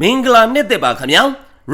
မင်္ဂလာနှစ်သက်ပါခင်ဗျာ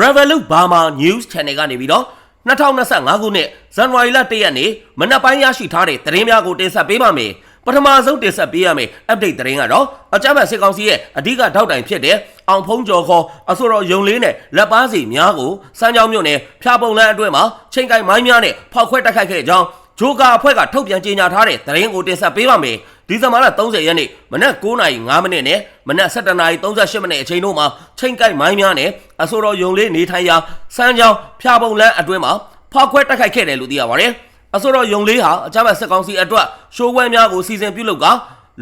Revolut Burma News Channel ကနေပြီးတော့2025ခုနှစ်ဇန်နဝါရီလ1ရက်နေ့မနက်ပိုင်းရရှိထားတဲ့သတင်းများကိုတင်ဆက်ပေးပါမယ်ပထမဆုံးတင်ဆက်ပေးရမယ့် update သတင်းကတော့အကြမ်းဖက်စစ်ကောင်စီရဲ့အဓိကထောက်တိုင်ဖြစ်တဲ့အောင်ဖုံးကျော်ခေါ်အဆိုတော်ယုံလေးနဲ့လက်ပါစီများကိုစမ်းကြောင်းမြို့နယ်ဖျားပုံလန်းအတွင်းမှာချိန်ကိုင်မိုင်းများနဲ့ဖောက်ခွဲတိုက်ခိုက်ခဲ့ကြောင်းဂျိုကာအဖွဲ့ကထုတ်ပြန်ကြေညာထားတဲ့သတင်းကိုတင်ဆက်ပေးပါမယ် ဒီဇင်ဘာလ30ရက်နေ့မနက်9:05မိနစ်နဲ့မနက်17:38မိနစ်အချိန်တို့မှာချိန်ကိုက်မိုင်းများနဲ့အဆိုတော်ယုံလေးနေထိုင်ရာစမ်းကြောင်းဖျားပုံလန်းအတွင်းမှာဖောက်ခွဲတိုက်ခိုက်ခဲ့တယ်လို့သိရပါတယ်အဆိုတော်ယုံလေးဟာအကြမ်းဖက်စစ်ကောင်စီအတွက်ရှိုးဝဲများကိုစီစဉ်ပြုလုပ်က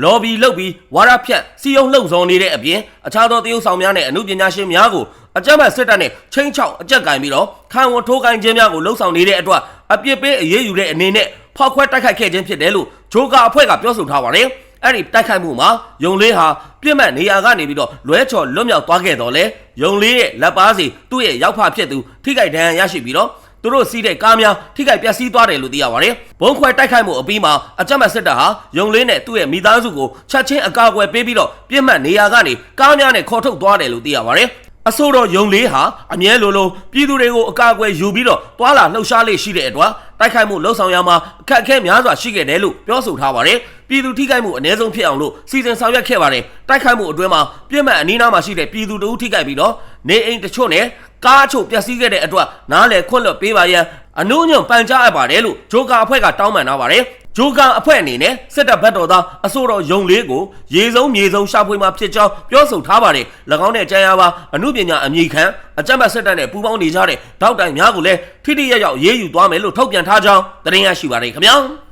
လော်ဘီလုပ်ပြီးဝါရဖြတ်စီယုံလှုပ်ဆောင်နေတဲ့အပြင်အခြားသောတရုတ်ဆောင်များနဲ့အမှုပညာရှင်များကိုအကြမ်းဖက်စစ်တပ်နဲ့ချင်းချောက်အကြက်ကင်ပြီးတော့ခံဝန်ထိုးကိုင်းခြင်းများကိုလှုပ်ဆောင်နေတဲ့အတွက်အပြစ်ပေးအရေးယူတဲ့အနေနဲ့ဖောက်ခွဲတိုက်ခိုက်ခဲ့ခြင်းဖြစ်တယ်လို့ဂျိုကာအဖွဲ့ကပြောဆိုထားပါတယ်အဲ့ဒီတိုက်ခိုက်မှုမှာယုံလေးဟာပြစ်မှတ်နေရာကနေပြီးတော့လွဲချော်လွတ်မြောက်သွားခဲ့တော့လေယုံလေးရဲ့လက်ပါစီသူ့ရဲ့ရောက်ဖဖြစ်သူထိခိုက်ဒဏ်ရာရရှိပြီးတော့ သူတို့စီးတဲ့ကားများထိခိုက်ပျက်စီးသွားတယ်လို့သိရပါတယ်။ဘုံခွဲတိုက်ခိုက်မှုအပြီးမှာအကြမ်းဖက်စစ်တပ်ဟာယုံလေးနဲ့သူ့ရဲ့မိသားစုကိုချက်ချင်းအကာအကွယ်ပေးပြီးတော့ပြစ်မှတ်နေရာကနေကားများနဲ့ခေါ်ထုတ်သွားတယ်လို့သိရပါတယ်။အဆိုတော်ယုံလေးဟာအမြဲလိုလိုပြည်သူတွေကိုအကာအကွယ်ယူပြီးတော့တွာလာလှုပ်ရှားလေးရှိတဲ့အတွက်တိုက်ခိုက်မှုလှုပ်ဆောင်ရမှာအခက်အခဲများစွာရှိခဲ့တယ်လို့ပြောဆိုထားပါတယ်။ပြည်သူထိခိုက်မှုအ ਨੇ ဆုံးဖြစ်အောင်လို့စီစဉ်ဆောင်ရွက်ခဲ့ပါတယ်။တိုက်ခိုက်မှုအတွင်းမှာပြစ်မှတ်အနီးနားမှာရှိတဲ့ပြည်သူတို့ထိခိုက်ပြီးတော့နေအိမ်တချို့နဲ့ ကားအချို့ပျက်စီးခဲ့တဲ့အတွက်နားလေခွင့်လွှတ်ပေးပါရန်အနုညွန့်ပန်ကြားအပ်ပါတယ်လို့ဂျိုကာအဖွဲ့ကတောင်းပန်ထားပါတယ်။ဂျိုကာအဖွဲ့အနေနဲ့စစ်တပ်ဘက်တော်သားအစိုးရယုံလေးကိုရေဆုံးမြေဆုံးရှာဖွေမှာဖြစ်ကြောင်းပြောဆိုထားပါတယ်။၎င်းနဲ့ကြံရပါအမှုပညာအမိခံအကြမ်းဖက်စစ်တပ်နဲ့ပူးပေါင်းနေကြတဲ့တောက်တိုင်များကိုလည်းထိထိရောက်ရောက်ရေးယူသွားမယ်လို့ထုတ်ပြန်ထားကြောင်းသတင်းရရှိပါတယ်ခင်ဗျာ။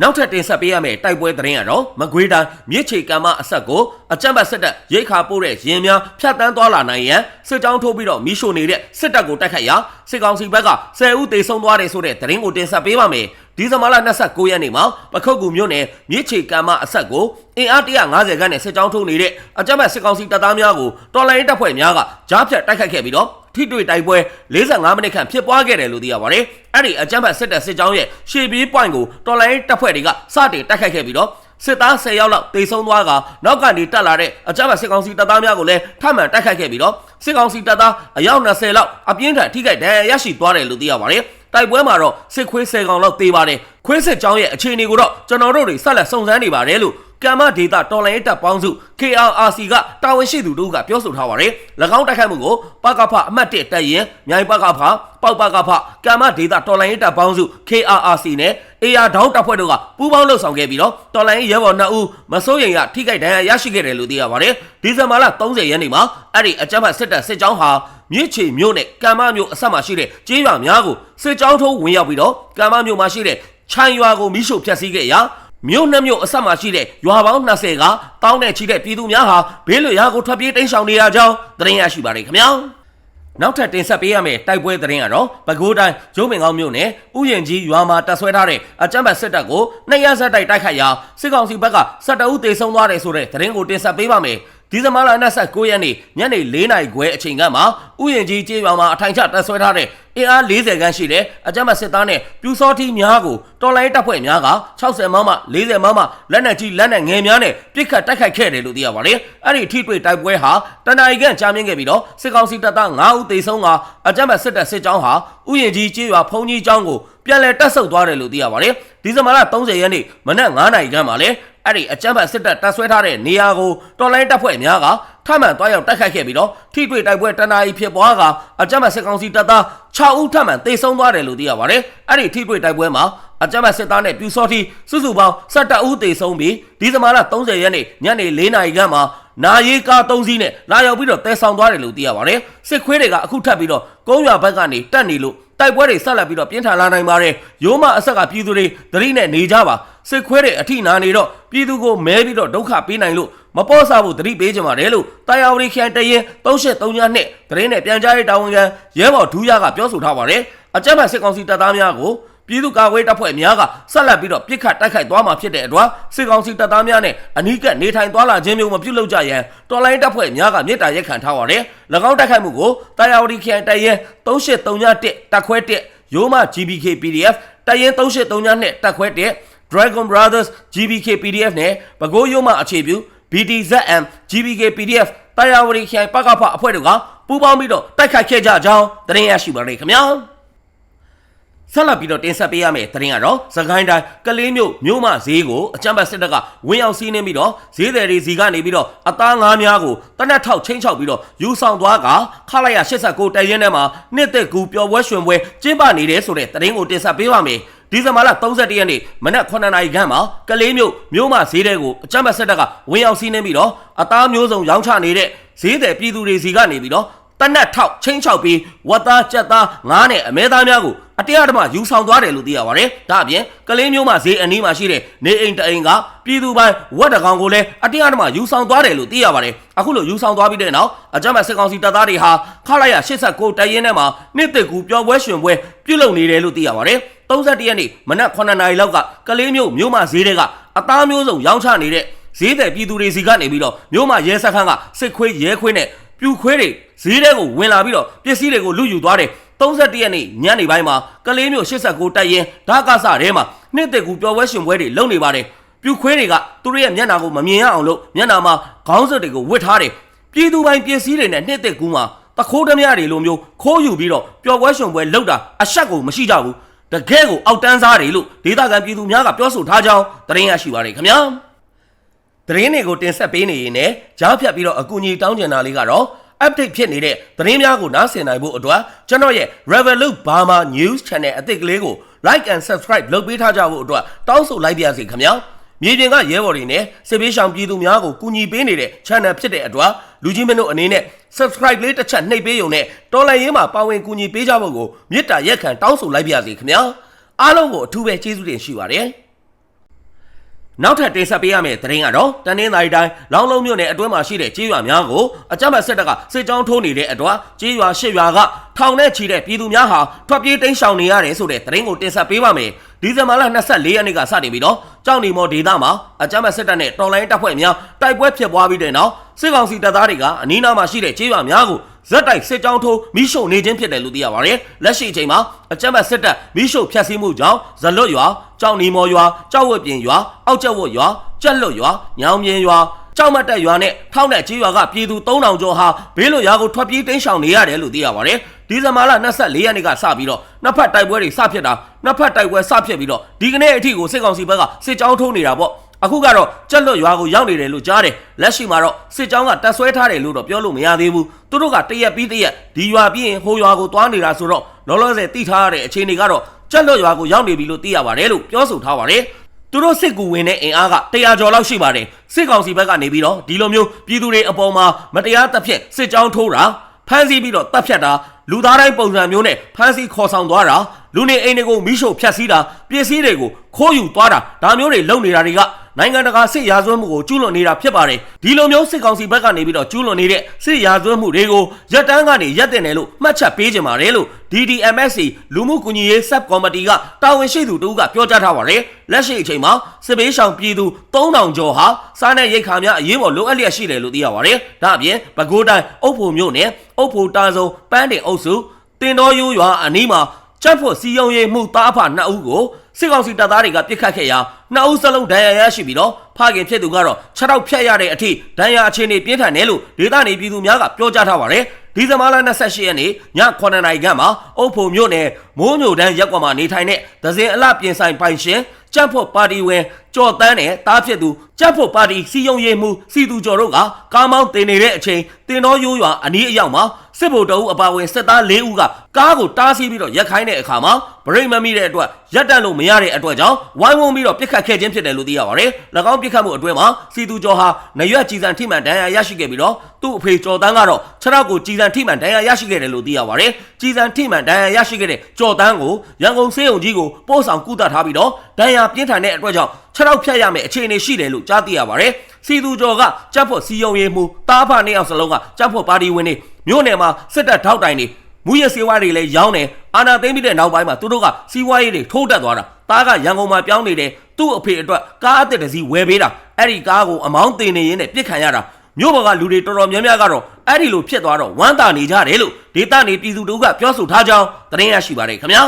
နောက်ထပ်တင်ဆက်ပေးရမယ့်တိုက်ပွဲသတင်းကတော့မကွေးတိုင်းမြစ်ချေကမ်းမအဆက်ကိုအကြမ်းဖက်စစ်တပ်ရိတ်ခါပို့တဲ့ရင်များဖြတ်တန်းသွားလာနိုင်ရန်စစ်ကြောင်းထိုးပြီးတော့မီးရှို့နေတဲ့စစ်တပ်ကိုတိုက်ခိုက်ရာစစ်ကောင်စီဘက်က10ဦးသေဆုံးသွားတယ်ဆိုတဲ့သတင်းကိုတင်ဆက်ပေးပါမယ်ဒီဇင်ဘာလ29ရက်နေ့မှာပခုတ်ကူမြို့နယ်မြစ်ချေကမ်းမအဆက်ကိုအင်အား150ခန်းနဲ့စစ်ကြောင်းထိုးနေတဲ့အကြမ်းဖက်စစ်ကောင်စီတပ်သားများကိုတော်လိုင်းတပ်ဖွဲ့များကကြားဖြတ်တိုက်ခိုက်ခဲ့ပြီးတော့ ထိတွေ့တိုက်ပွဲ45မိနစ်ခန့်ဖြစ်ပွားခဲ့တယ်လို့သိရပါတယ်။အဲ့ဒီအကြမ်းဖက်စစ်တပ်စစ်ကြောင်းရဲ့ရှေ့ပြေး point ကိုတော်လိုင်းတပ်ဖွဲ့တွေကစတင်တိုက်ခိုက်ခဲ့ပြီးတော့စစ်သား10ယောက်လောက်တေဆုံးသွားကနောက်ကနေတက်လာတဲ့အကြမ်းဖက်စစ်ကောင်စီတပ်သားများကိုလည်းထပ်မံတိုက်ခိုက်ခဲ့ပြီးတော့စစ်ကောင်စီတပ်သားအယောက်20လောက်အပြင်းထန်ထိခိုက်ဒဏ်ရာရရှိသွားတယ်လို့သိရပါတယ်။တိုက်ပွဲမှာတော့စစ်ခွေး10ကောင်လောက်သေပါတယ်။ခွေးစစ်ကြောင်းရဲ့အခြေအနေကိုတော့ကျွန်တော်တို့တွေဆက်လက်စုံစမ်းနေပါတယ်လို့ ကမ္မဒေတာတော်လိုင်းတပ်ပေါင်းစု KRRC ကတာဝန်ရှိသူတို့ကပြောဆိုထားပါတယ်။၎င်းတိုက်ခိုက်မှုကိုပကဖအမှတ်1တပ်ရင်မြိုင်ပကဖပေါက်ပကဖကမ္မဒေတာတော်လိုင်းတပ်ပေါင်းစု KRRC နဲ့ AR ဒေါင်းတပ်ဖွဲ့တို့ကပူးပေါင်းလှုပ်ဆောင်ခဲ့ပြီးတော့တော်လိုင်းရဲဘော်2ဦးမစိုးရိမ်ရထိခိုက်ဒဏ်ရာရရှိခဲ့တယ်လို့သိရပါတယ်။ဒီဇင်ဘာလ30ရက်နေ့မှာအဲ့ဒီအကြမ်းဖက်စစ်တပ်စစ်ကြောင်းဟာမြစ်ချေမြို့နဲ့ကမ္မမြို့အဆက်မှာရှိတဲ့ကျေးရွာများကိုစစ်ကြောင်းထိုးဝင်ရောက်ပြီးတော့ကမ္မမြို့မှာရှိတဲ့ခြံရွာကိုမိရှို့ဖျက်ဆီးခဲ့ရာ မြို့နှမြို့အဆက်မှာရှိတဲ့ရွာပေါင်း20ကတောင်းနဲ့ချီတဲ့ပြည်သူများဟာဘေးလွတ်ရာကိုထွက်ပြေးတိမ်းရှောင်နေရကြောင်းသတင်းရရှိပါရခင်ဗျာနောက်ထပ်တင်ဆက်ပေးရမယ့်တိုက်ပွဲသတင်းကတော့ပဲခူးတိုင်းရုံးပင်ကောင်းမြို့နယ်ဥယျင်ကြီးရွာမှာတပ်ဆွဲထားတဲ့အကြမ်းဖက်စစ်တပ်ကိုနှစ်ရက်ဆက်တိုက်တိုက်ခိုက်ရာစစ်ကောင်စီဘက်ကစစ်တအုပ်တေဆုံးသွားတယ်ဆိုတဲ့သတင်းကိုတင်ဆက်ပေးပါမယ်ဒီဇင်ဘာလ29ရက်နေ့ညနေ4နာရီခွဲအချိန်ကမှဥယျင်ကြီးကျေးရွာမှာအထိုင်ချတပ်ဆွဲထားတဲ့အင်အား40ခန်းရှိတဲ့အကြမ်းဖက်စစ်သားနဲ့ပြူစောထီးများကိုတော်လိုင်းတပ်ဖွဲ့များက60မမ40မမလက်နက်ကြီးလက်နက်ငယ်များနဲ့ပစ်ခတ်တိုက်ခိုက်ခဲ့တယ်လို့သိရပါတယ်။အဲ့ဒီထိတွေ့တိုက်ပွဲဟာတနအီကန်ကြာမြင့်ခဲ့ပြီးတော့စစ်ကောင်စီတပ်သား9ဦးသေဆုံးကအကြမ်းဖက်စစ်တပ်စစ်ကြောင်းဟာဥယျင်ကြီးကျေးရွာဖုံကြီးကျောင်းကိုပြန်လည်တက်ဆုပ်သွားတယ်လို့သိရပါတယ်။ဒီဇင်ဘာလ30ရက်နေ့မနက်9နာရီခန့်မှာလဲအဲ့ဒီအကြမ်းဖက်စစ်တပ်တပ်ဆွဲထားတဲ့နေရာကိုတော်လိုင်းတပ်ဖွဲ့များက ထမှန်သွားရောက်တိုက်ခိုက်ခဲ့ပြီးတော့ထိတွေ့တိုက်ပွဲတနာရီဖြစ်ပွားကအကြမ်းဖက်စစ်ကောင်စီတပ်သား6ဦးထမှန်သေဆုံးသွားတယ်လို့သိရပါတယ်။အဲ့ဒီထိတွေ့တိုက်ပွဲမှာအကြမ်းဖက်စစ်သားနဲ့ပြူစောတိစုစုပေါင်း17ဦးသေဆုံးပြီးဒီဇင်ဘာလ30ရက်နေ့ညနေ4နာရီခန့်မှာနာရီကား3စီးနဲ့လာရောက်ပြီးတော့တဲဆောင်သွားတယ်လို့သိရပါတယ်။စစ်ခွေးတွေကအခုထပ်ပြီးတော့ကုန်းရွာဘက်ကနေတက်နေလို့တိုက်ပွဲတွေဆက်လက်ပြီးတော့ပြင်းထန်လာနိုင်ပါတယ်။ရိုးမအဆက်ကပြည်သူတွေသတိနဲ့နေကြပါစစ်ခွဲတွေအထိနာနေတော့ပြည်သူကိုမဲပြီးတော့ဒုက္ခပေးနိုင်လို့ မပေါ်စားဖို့သတိပေးကြပါတယ်လို့တာယာဝတီခရိုင်တရင်383ညနှစ်သတင်းနဲ့ပြန်ကြားရေးတာဝန်ခံရဲဘော်ဒူးရကပြောဆိုထားပါတယ်။အကြမ်းဖက်စစ်ကောင်စီတပ်သားများကိုပြည်သူ့ကာကွယ်တပ်ဖွဲ့များကဆက်လက်ပြီးတော့ပြစ်ခတ်တိုက်ခိုက်သွားမှာဖြစ်တဲ့အတွက်စစ်ကောင်စီတပ်သားများနဲ့အနီးကပ်နေထိုင်သွားလာခြင်းမျိုးမပြုလုပ်ကြရန်တော်လိုင်းတပ်ဖွဲ့များကမြစ်တာရက်ခံထားပါတယ်။၎င်းတိုက်ခိုက်မှုကိုတာယာဝတီခရိုင်တရင်3831တပ်ခွဲ1ရိုးမ GBK PDF တရင်3832တပ်ခွဲ1 Dragon Brothers GBK PDF နဲ့ပဲခူးရုံးမှအခြေပြု BTZM GBK PDF တာယာဝတီခရိုင်ပကဖအဖွဲ့တို့ကပူးပေါင်းပြီးတော့တိုက်ခိုက်ခဲ့ကြကြောင်းသတင်းရရှိပါရခင်ဗျာဆက်လက်ပြီးတော့တင်ဆက်ပေးရမယ့်သတင်းကတော့သခိုင်းတိုင်းကလေးမျိုးမြို့မဈေးကိုအကြမ်းဖက်စစ်တပ်ကဝင်ရောက်စီးနှင်းပြီးတော့ဈေးသည်တွေစီကနေပြီးတော့အသားငါးများကိုတနက်ထောက်ချင်းချောက်ပြီးတော့ယူဆောင်သွားကခလာရ89တိုင်ရင်ထဲမှာနှစ်သက်ကူပျော်ပွဲရွှင်ပွဲကျင်းပနေတယ်ဆိုတဲ့သတင်းကိုတင်ဆက်ပေးပါမယ် ဒီဇင်ဘာလ31ရက်နေ့မနက်9နာရီခန့်မှာကလေးမျိုးမြို့မဈေးတဲ့ကိုအကြမ်းဖက်စစ်တပ်ကဝင်ရောက်စီးနှင်းပြီးတော့အသားမျိုးစုံရောင်းချနေတဲ့ဈေးသည်ပြည်သူတွေစီကနေပြီးတော့တနက်ထောက်ချင်းချောက်ပြီးဝတ်သားကြက်သားငားနဲ့အမဲသားများကိုအတရားဓမ္မယူဆောင်သွားတယ်လို့သိရပါတယ်။ဒါအပြင်ကလေးမျိုးမှဈေးအနီးမှာရှိတဲ့နေအိမ်တအိမ်ကပြည်သူပိုင်းဝတ်တကောင်ကိုလည်းအတရားဓမ္မယူဆောင်သွားတယ်လို့သိရပါတယ်။အခုလိုယူဆောင်သွားပြီးတဲ့နောက်အကြမ်းဖက်စစ်ကောင်စီတပ်သားတွေဟာခလာရ89တိုင်ရင်ထဲမှာနှစ်သက်ကူပျော်ပွဲရှင်ပွဲပြုလုပ်နေတယ်လို့သိရပါတယ်။ 31ရက်နေ့မနက်9နာရီလောက်ကကလေးမျိုးမျိုးမှဈေးတွေကအသားမျိုးစုံရောင်းချနေတဲ့ဈေးတဲ့ပြည်သူတွေစီကနေပြီးတော့မြို့မှာရဲစခန်းကစစ်ခွေးရဲခွေးနဲ့ပြူခွေးတွေဈေးတဲ့ကိုဝင်လာပြီးတော့ပစ္စည်းတွေကိုလူယူသွားတယ်31ရက်နေ့ညနေပိုင်းမှာကလေးမျိုး89တိုက်ရင်ဓာကဆထဲမှာနှစ်သက်ကူပျော်ပွဲရှင်ပွဲတွေလုပ်နေပါတယ်ပြူခွေးတွေကသူတို့ရဲ့မျက်နှာကိုမမြင်ရအောင်လို့မျက်နှာမှာခေါင်းစွပ်တွေကိုဝတ်ထားတယ်ပြည်သူပိုင်းပစ္စည်းတွေနဲ့နှစ်သက်ကူမှာတခိုးဓမြတွေလိုမျိုးခိုးယူပြီးတော့ပျော်ပွဲရှင်ပွဲလုပ်တာအဆက်ကိုမရှိကြဘူး တကယ်ကိုအောက်တန်းစားတွေလို့ဒေသခံပြည်သူများကပြောဆိုထားကြောင်းသတင်းရရှိပါတယ်ခင်ဗျာသတင်းတွေကိုတင်ဆက်ပေးနေရင်လည်းကြားဖြတ်ပြီးတော့အကူအညီတောင်းကျင်တာလေးကတော့ update ဖြစ်နေတဲ့သတင်းများကိုနားဆင်နိုင်ဖို့အတွက်ကျွန်တော်ရဲ့ Revolut Burma News Channel အသစ်ကလေးကို like and subscribe လုပ်ပေးထားကြဖို့အတွက်တောင်းဆိုလိုက်ပါရစေခင်ဗျာ မြေပြင်ကရဲဘော်တွေနဲ့စစ်ပေးဆောင်ပြည်သူများကိုကူညီပေးနေတဲ့ channel ဖြစ်တဲ့အတွက်လူကြီးမင်းတို့အနေနဲ့ subscribe လေးတစ်ချက်နှိပ်ပေးရုံနဲ့တော်လိုင်းရေးမှာပါဝင်ကူညီပေးကြဖို့ကိုမေတ္တာရက်ခံတောင်းဆိုလိုက်ပါရစေခင်ဗျာအားလုံးကိုအထူးပဲကျေးဇူးတင်ရှိပါတယ် နောက်ထပ်တင်ဆက်ပေးရမယ့်သတင်းကတော့တနင်္သာရီတိုင်းလောင်းလုံးမြို့နယ်အတွင်းမှာရှိတဲ့ကြေးရွာများကိုအကြမ်းဖက်စစ်တပ်ကစစ်ကြောင်းထိုးနေတဲ့အတွက်ကြေးရွာရှစ်ရွာကထောင်နဲ့ချီတဲ့ပြည်သူများဟာထွက်ပြေးတိမ်းရှောင်နေရတယ်ဆိုတဲ့သတင်းကိုတင်ဆက်ပေးပါမယ်။ဒီဇင်ဘာလ24ရက်နေ့ကစတင်ပြီးတော့ကြောင်နီမော်ဒေသမှာအကြမ်းဖက်စစ်တပ်နဲ့တော်လိုင်းတပ်ဖွဲ့များတိုက်ပွဲဖြစ်ပွားပြီးတဲ့နောက်စစ်ကောင်စီတပ်သားတွေကအနီးနားမှာရှိတဲ့ကြေးရွာများကို ဇက်တိုက်စစ်ကြောင်းထိုးမိရှုံနေခြင်းဖြစ်တယ်လို့သိရပါတယ်။လက်ရှိအချိန်မှာအကြမ်းဖက်စစ်တပ်မိရှုံဖျက်ဆီးမှုကြောင့်ဇလွတ်ရွာကြောင်နီမော်ရွာကြောက်ဝက်ပြင်ရွာအောက်ကျက်ဝတ်ရွာကြက်လွတ်ရွာညောင်မြင်ရွာကြောက်မတ်တက်ရွာနဲ့ထောက်တဲ့ကြီးရွာကပြည်သူ3000ကျော်ဟာဘေးလွတ်ရွာကိုထွက်ပြေးတိမ်းရှောင်နေရတယ်လို့သိရပါတယ်။ဒီဇင်ဘာလ24ရက်နေ့ကစပြီးတော့နှစ်ဖက်တိုက်ပွဲတွေစဖြစ်တာနှစ်ဖက်တိုက်ပွဲစဖြစ်ပြီးတော့ဒီကနေ့အထိကိုစစ်ကောင်စီဘက်ကစစ်ကြောင်းထိုးနေတာပေါ့။ အခုကတော့ကြက်လွတ်ရွာကိုရောက်နေတယ်လို့ကြားတယ်။လက်ရှိမှာတော့စစ်ကြောင်းကတက်ဆွဲထားတယ်လို့တော့ပြောလို့မရသေးဘူး။သူတို့ကတရက်ပြီးတရက်ဒီရွာပြီးရင်ဟိုရွာကိုသွားနေတာဆိုတော့လောလောဆယ်တိထားရတဲ့အခြေအနေကတော့ကြက်လွတ်ရွာကိုရောက်နေပြီလို့သိရပါတယ်လို့ပြောဆိုထားပါတယ်။သူတို့စစ်ကူဝင်တဲ့အင်အားက100ကျော်လောက်ရှိပါတယ်စစ်ကောင်စီဘက်ကနေပြီးတော့ဒီလိုမျိုးပြည်သူတွေအပေါ်မှာမတရားတပ်ဖြတ်စစ်ကြောင်းထိုးတာဖမ်းဆီးပြီးတော့တပ်ဖြတ်တာလူသားတိုင်းပုံစံမျိုးနဲ့ဖမ်းဆီးခေါ်ဆောင်သွားတာလူနေအိမ်တွေကိုမိရှို့ဖျက်ဆီးတာပစ္စည်းတွေကိုခိုးယူသွားတာဒါမျိုးတွေလုပ်နေတာတွေက နိုင်ငံတကာစစ်ရာဇဝတ်မှုကိုကျူးလွန်နေတာဖြစ်ပါတယ်ဒီလိုမျိုးစစ်ကောင်စီဘက်ကနေပြီးတော့ကျူးလွန်နေတဲ့စစ်ရာဇဝတ်မှုတွေကိုရက်တန်းကနေရက်တင်တယ်လို့မှတ်ချက်ပေးကြပါတယ်လို့ DDMSC လူမှုကူညီရေး sub committee ကတာဝန်ရှိသူတို့ကပြောကြားထားပါတယ်လက်ရှိအချိန်မှာစစ်ပေးဆောင်ပြည်သူ3000ကျော်ဟာစားနပ်ရိက္ခာများအရေးပေါ်လိုအပ်လျက်ရှိတယ်လို့သိရပါတယ်ဒါအပြင်ပဲခူးတိုင်းအုပ်ဖို့မြို့နယ်အုပ်ဖို့တာဆုံပန်းတင်အုပ်စုတင်တော်ယူရွာအနီးမှာကြက်ဖို့စီယုံရေးမှုသားအဖနှစ်ဦးကိုစစ်ကောင်စီတပ်သားတွေကပြစ်ခတ်ခဲ့ရာ နှစ်ဦးစလုံးဒဏ်ရာရရှိပြီးတော့ဖခင်ဖြစ်သူကတော့ခြေထောက်ဖြတ်ရတဲ့အထိဒဏ်ရာအခြေအနေပြင်းထန်တယ်လို့ဒေသနေပြည်သူများကပြောကြားထားပါတယ်ဒီဇင်ဘာလ28ရက်နေ့ည9:00နာရီခန့်မှာအုပ်ဖို့မြို့နယ်မိုးညိုတန်းရက်ကွက်မှာနေထိုင်တဲ့ဒဇင်အလှပြင်ဆိုင်ပိုင်ရှင်ကြက်ဖို့ပါတီဝင်ကြော်တန်းနဲ့တားဖြစ်သူကြက်ဖို့ပါတီစီယုံရေးမှုစီသူကျော်တို့ကကားမောင်းတင်နေတဲ့အချိန်တင်တော်ရိုးရွာအနီးအရောက်မှာ စစ်ဗိုလ်တအုပ်အပါဝင်စစ်သား၄ဦးကကားကိုတားဆီးပြီးတော့ရက်ခိုင်းတဲ့အခါမှာဗရိတ်မမိတဲ့အတွက်ရက်တက်လို့မရတဲ့အတွက်ကြောင့်ဝိုင်းဝန်းပြီးတော့ပြစ်ခတ်ခဲ့ခြင်းဖြစ်တယ်လို့သိရပါတယ်။၎င်းပြစ်ခတ်မှုအတွင်းမှာစီသူကျော်ဟာနရွက်ကြည်စံထိမှန်ဒဏ်ရာရရှိခဲ့ပြီးတော့သူ့အဖေကျော်တန်းကတော့ခြေထောက်ကိုကြည်စံထိမှန်ဒဏ်ရာရရှိခဲ့တယ်လို့သိရပါတယ်။ကြည်စံထိမှန်ဒဏ်ရာရရှိခဲ့တဲ့ကျော်တန်းကိုရန်ကုန်စေယုံကြီးကိုပို့ဆောင်ကုသထားပြီးတော့ဒဏ်ရာပြင်းထန်တဲ့အတွက်ကြောင့် ခြေထောက်ဖြတ်ရမယ့်အခြေအနေရှိတယ်လို့ကြားသိရပါတယ်။စီသူကျော်ကကြက်ဖို့စီယုံရေးမှုတားဖနှစ်ယောက်စလုံးကကြက်ဖို့ပါတီဝင်နေမြို့နယ်မှာစစ်တပ်ထောက်တိုင်နေမူရစေဝါတွေလည်းရောင်းတယ်အာနာသိမ့်ပြီးတဲ့နောက်ပိုင်းမှာသူတို့ကစီးပွားရေးတွေထိုးတက်သွားတာတားကရန်ကုန်မှာပြောင်းနေတယ်သူ့အဖေအတွက်ကားအသစ်တစ်စီးဝယ်ပေးတာအဲ့ဒီကားကိုအမောင်းတင်နေရင်းနဲ့ပြစ်ခံရတာမြို့ပေါ်ကလူတွေတော်တော်များများကတော့အဲ့ဒီလိုဖြစ်သွားတော့ဝမ်းသာနေကြတယ်လို့ဒေသနေပြည်သူတို့ကပြောဆိုထားကြောင်းသတင်းရရှိပါတယ်ခင်ဗျာ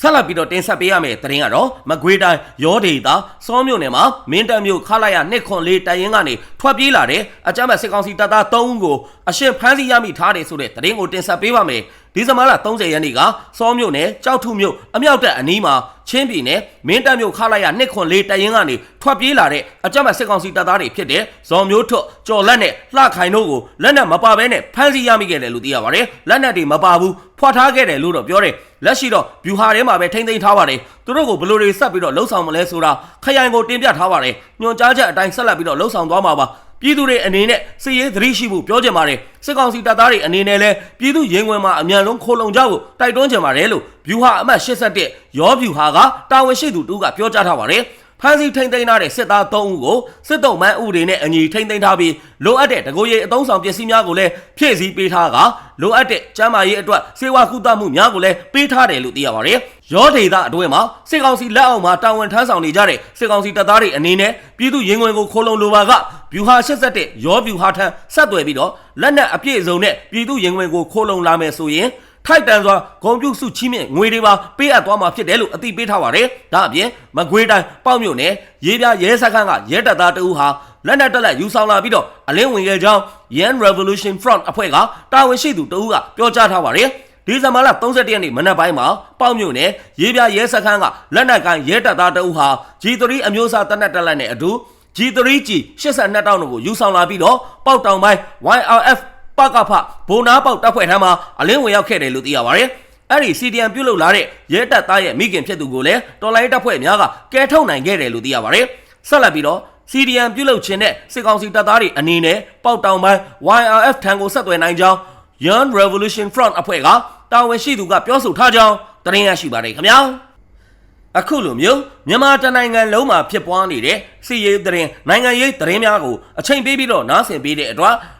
ဆက်လက်ပြီးတော့တင်ဆက်ပေးရမယ့်သတင်းကတော့မကွေးတိုင်းရောဒေတာစောမြို့နယ်မှာမင်းတပ်မြို့ခလာရနှစ်ခွန်လေးတိုင်ရင်ကနေထွက်ပြေးလာတဲ့အကြမ်းဖက်စစ်ကောင်စီတပ်သား3ဦးကိုအရှင်ဖမ်းဆီးရမိထားတယ်ဆိုတဲ့သတင်းကိုတင်ဆက်ပေးပါမယ် ဒီဇင်ဘာလ30ရက်နေ့ကစောမြို့နယ်ကြောက်ထုမြို့အမြောက်တပ်အနီးမှာချင်းပြည်နယ်မင်းတပ်မြို့ခလာရနှစ်ခွန်လေးတိုင်ရင်ကနေထွက်ပြေးလာတဲ့အကြမ်းဖက်စစ်ကောင်စီတပ်သားတွေဖြစ်တဲ့ဇော်မျိုးထွတ်ကျော်လက်နဲ့လှခိုင်တို့ကိုလက်နက်မပါဘဲနဲ့ဖမ်းဆီးရမိခဲ့တယ်လို့သိရပါတယ်လက်နက်တွေမပါဘူးဖွာထားခဲ့တယ်လို့တော့ပြောတယ်လက်ရှိတော့ဗျူဟာထဲမှာပဲထိမ့်သိမ်းထားပါတယ်သူတို့ကိုဘယ်လိုတွေဆက်ပြီးတော့လှုပ်ဆောင်မလဲဆိုတာခရိုင်ကိုတင်ပြထားပါတယ်ညွှန်ကြားချက်အတိုင်းဆက်လက်ပြီးတော့လှုပ်ဆောင်သွားမှာပါ ပြည်သူတွေအနေနဲ့စီရေးသတိရှိဖို့ပြောချင်ပါတယ်စစ်ကောင်စီတပ်သားတွေအနေနဲ့လည်းပြည်သူရင်ဝင်မှာအမြန်ဆုံးခိုးလုံကြဖို့တိုက်တွန်းချင်ပါတယ်လို့ဗျူဟာအမှတ်81ရောဗျူဟာကတာဝန်ရှိသူတူကပြောကြားထားပါတယ် ဖမ်းဆီးထိန်သိမ်းထားတဲ့စစ်သား3ဦးကိုစစ်တုံးမန်းဥတွေနဲ့အညီထိန်သိမ်းထားပြီးလိုအပ်တဲ့တကိုယ်ရေးအုံဆောင်ပစ္စည်းများကိုလည်းဖြည့်ဆည်းပေးထားကလိုအပ်တဲ့ကျန်းမာရေးအတွက်စေဝါကုသမှုများကိုလည်းပေးထားတယ်လို့သိရပါတယ်။ရောဒေတာအတွင်းမှာစစ်ကောင်စီလက်အောက်မှာတာဝန်ထမ်းဆောင်နေကြတဲ့စစ်ကောင်စီတပ်သားတွေအနေနဲ့ပြည်သူရင်ဝင်ကိုခိုးလုံလိုပါကဗျူဟာ87ရောဗျူဟာထံဆက်သွယ်ပြီးတော့လက်နက်အပြည့်အစုံနဲ့ပြည်သူရင်ဝင်ကိုခိုးလုံလာမယ်ဆိုရင် ထိုက်တန်စွာဂုံပြုစုချီးမြှင့်ငွေတွေပါပေးအပ်သွားမှာဖြစ်တယ်လို့အသိပေးထားပါတယ်။ဒါအပြင်မကွေးတိုင်းပေါ့မြို့နယ်ရေးပြရဲစခန်းကရဲတပ်သားတအူးဟာလက်နက်တက်လက်ယူဆောင်လာပြီးတော့အလင်းဝင်ရဲ့ကြောင်း Yan Revolution Front အဖွဲ့ကတာဝန်ရှိသူတအူးကပြောကြားထားပါတယ်။ဒီဇင်ဘာလ31ရက်နေ့မနက်ပိုင်းမှာပေါ့မြို့နယ်ရေးပြရဲစခန်းကလက်နက်ကိုင်ရဲတပ်သားတအူးဟာ G3 အမျိုးအစားတက်နက်တက်လက်နဲ့အတူ G3G 82တောင်းတို့ကိုယူဆောင်လာပြီးတော့ပေါက်တောင်ပိုင်း YRF ပကဖဘုံနာပေါက်တပ်ဖွဲ့ထမ်းမှာအလင်းဝင်ရောက်ခဲ့တယ်လို့သိရပါတယ်။အဲ့ဒီ CDM ပြုတ်လုလာတဲ့ရဲတပ်သားရဲ့မိခင်ဖြစ်သူကိုလည်းတော်လိုင်းတပ်ဖွဲ့များကကဲထုတ်နိုင်ခဲ့တယ်လို့သိရပါတယ်။ဆက်လက်ပြီးတော့ CDM ပြုတ်လုခြင်းတဲ့စစ်ကောင်စီတပ်သားတွေအနေနဲ့ပေါက်တောင်ပိုင်း YRF ထံကိုဆက်သွယ်နိုင်ကြောင်း Young Revolution Front အဖွဲ့ကတာဝန်ရှိသူကပြောဆိုထားကြောင်းသတင်းရရှိပါတယ်ခင်ဗျာ။အခုလိုမျိုးမြန်မာတနိုင်ငံလုံးမှာဖြစ်ပွားနေတဲ့စီရေးသတင်းနိုင်ငံရေးသတင်းများကိုအချိန်ပေးပြီးတော့နားဆင်ပေးတဲ့အတွက်